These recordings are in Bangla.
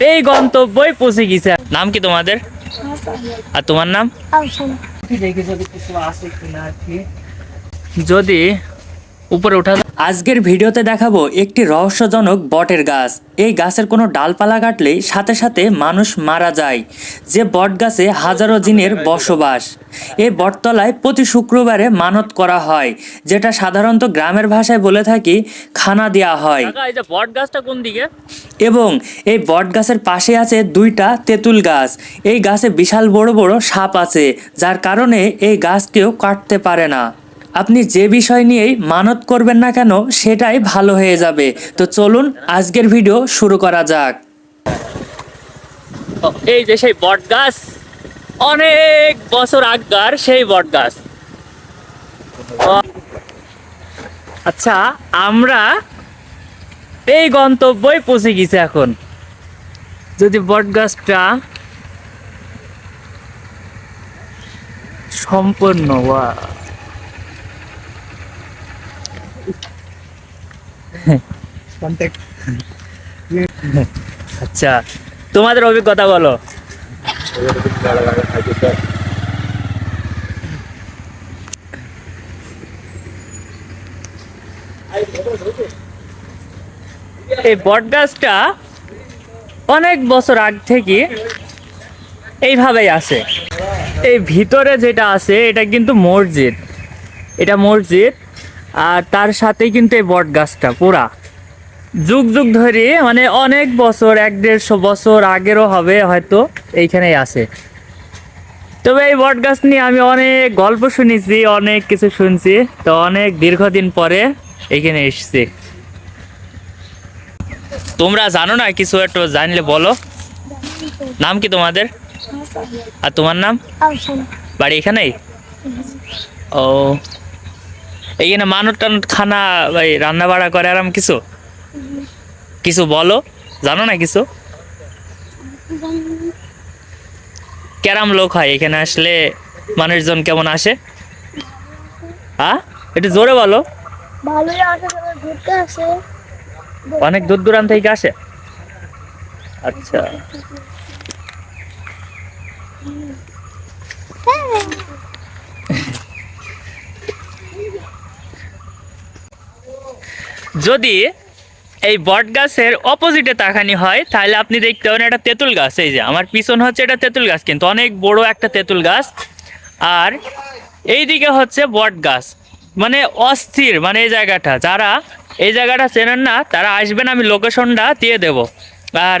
এই গন্তব্যই পৌঁছে গেছে। নাম কি তোমাদের? আর তোমার নাম? যদি উপরে ওঠা আজকের ভিডিওতে দেখাবো একটি রহস্যজনক বটের গাছ। এই গাছের কোনো ডালপালা কাটলেই সাথে সাথে মানুষ মারা যায় যে বট গাছে হাজারো জিনের বসবাস। এই বটতলায় প্রতি শুক্রবারে মানত করা হয় যেটা সাধারণত গ্রামের ভাষায় বলে থাকি খানা দেওয়া হয়। বট গাছটা কোন দিকে? এবং এই বট গাছের পাশে আছে দুইটা তেঁতুল গাছ। এই গাছে বিশাল বড় বড় সাপ আছে যার কারণে এই গাছ কেউ কাটতে পারে না। আপনি যে বিষয় নিয়েই মানত করবেন না কেন, সেটাই ভালো হয়ে যাবে। তো চলুন, আজকের ভিডিও শুরু করা যাক। এই যে সেই বট গাছ, অনেক বছর আগকার সেই বট গাছ। আচ্ছা আমরা এই গন্তব্যই পৌঁছে গেছে এখন। যদি বট গাছটা সম্পূর্ণ আচ্ছা তোমাদের অভিজ্ঞতা বলো। এই গাছটা অনেক বছর আগ থেকে এইভাবেই আছে। এই ভিতরে যেটা আছে, এটা কিন্তু মসজিদ। এটা মসজিদ আর তার সাথে কিন্তু এই বট গাছটা পুরা। যুগ যুগ ধরে মানে অনেক বছর এক দেড়শো বছর আগেরও হবে হয়তো এইখানেই আছে। তবে এই বট গাছ নিয়ে আমি অনেক গল্প শুনেছি অনেক কিছু শুনছি তো অনেক দীর্ঘদিন পরে এইখানে এসেছি। তোমরা জানো না কিছু একটু জানলে বলো। নাম কি তোমাদের? আর তোমার নাম? বাড়ি এখানেই? ও এইখানে মানুষ টানত খানা ভাই রান্না বাড়া করে আরাম কিছু? কিছু বলো? জানো না কিছু? কেরাম লোক হয় এখানে আসলে মানুষজন কেমন আসে? হ্যাঁ একটু জোরে বলো। অনেক দূর দূরান্ত থেকে আসে? আচ্ছা। যদি এই বট গাছের অপোজিটে তাকানি হয়, তাহলে আপনি দেখতে পাবেন একটা তেঁতুল গাছ। এই যে, আমার পিছন হচ্ছে এটা তেঁতুল গাছ, কিন্তু অনেক বড় একটা তেঁতুল গাছ। আর এইদিকে হচ্ছে বট গাছ। মানে অস্থির মানে এই জায়গাটা। যারা এই জায়গাটা চেনেন না, তারা আসবেন, আমি লোকেশনটা দিয়ে দেব। আর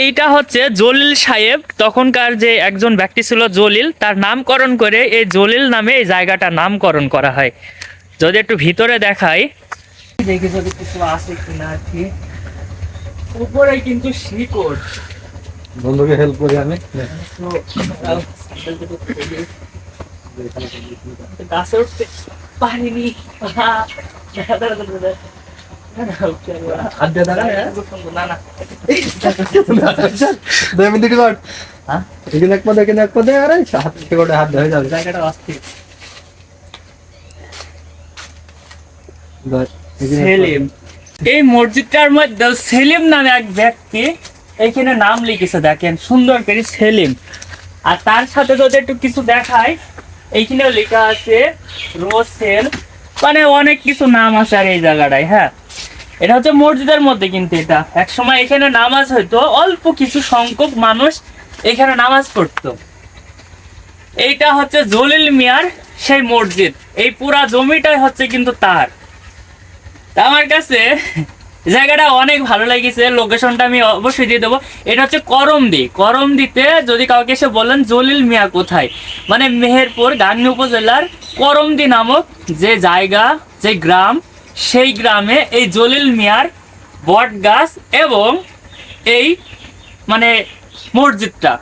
এইটা হচ্ছে জলিল সাহেব। তখনকার যে একজন ব্যক্তি ছিল জলিল, তার নামকরণ করে এই জলিল নামে এই জায়গাটা নামকরণ করা হয়। যদি একটু ভিতরে দেখাই দেখি যদি কিছু আছে কিনা আর কি। উপরে কিন্তু শিকড়। বন্ধুকে হেল্প করি আমি। গাছে উঠতে পারিনি। জায়গাটা অস্থির। সেলিম। এই মসজিদটার মধ্যে সেলিম নামে এক ব্যক্তি এইখানে নাম লিখেছে দেখেন সুন্দর করে সেলিম। আর তার সাথে যদি একটু কিছু দেখায় এইখানেও লেখা আছে রোসেল। মানে অনেক কিছু নাম আছে আর এই জায়গাটায় হ্যাঁ। এটা হচ্ছে মসজিদের মধ্যে কিন্তু এটা। এক সময় এখানে নামাজ হইতো অল্প কিছু সংখ্যক মানুষ এখানে নামাজ পড়তো। এইটা হচ্ছে জলিল মিয়ার সেই মসজিদ। এই পুরা জমিটাই হচ্ছে কিন্তু তার। আমার কাছে জায়গাটা অনেক ভালো লেগেছে লোকেশনটা আমি অবশ্যই দিয়ে দেবো। এটা হচ্ছে করমদি। করমদিতে যদি কাউকে এসে বলেন, জলিল মিয়া কোথায়? মানে মেহেরপুর, গাংনী উপজেলার করমদি নামক যে জায়গা, যে গ্রাম, সেই গ্রামে এই জলিল মিয়ার বট গাছ এবং এই মানে মসজিদটা।